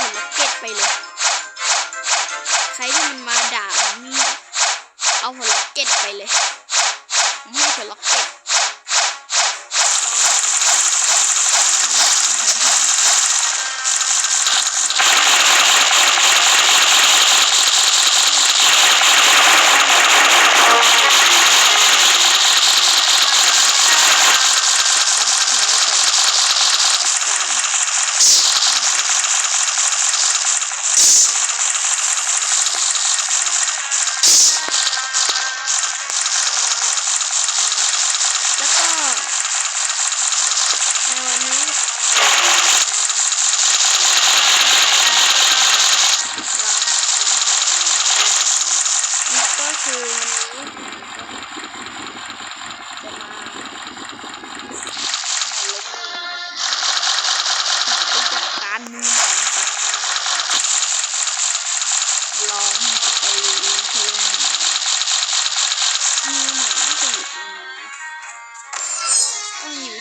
ผลล็อกเก็ตไปเลย ใครที่มันมาด่ามนี่เอาหัวล็อกเก็ตไปเลยไม่หัวล็อกเก็ต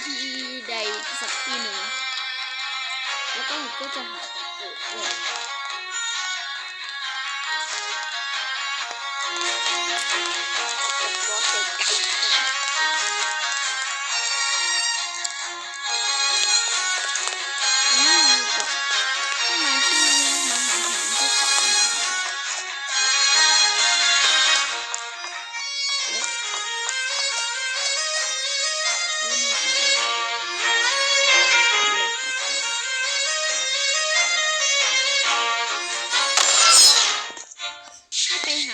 ที่ใดสักที่หนึ่งแล้วก็ก็จะหาคนเกิดด้วย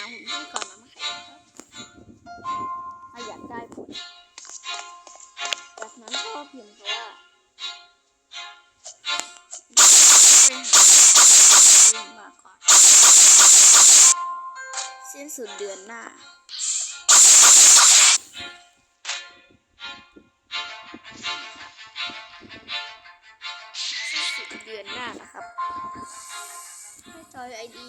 ให้ไปหาหุ่นที่ก่อนนะมาใครครับถ้าอยากได้ผลจากนั้นก็พิมพ์คำว่าไปหาหุ่นมาก่อนสิ้นสุดเดือนหน้าสิ้นสุดเดือนหน้านะครับ ให้จอยไอดี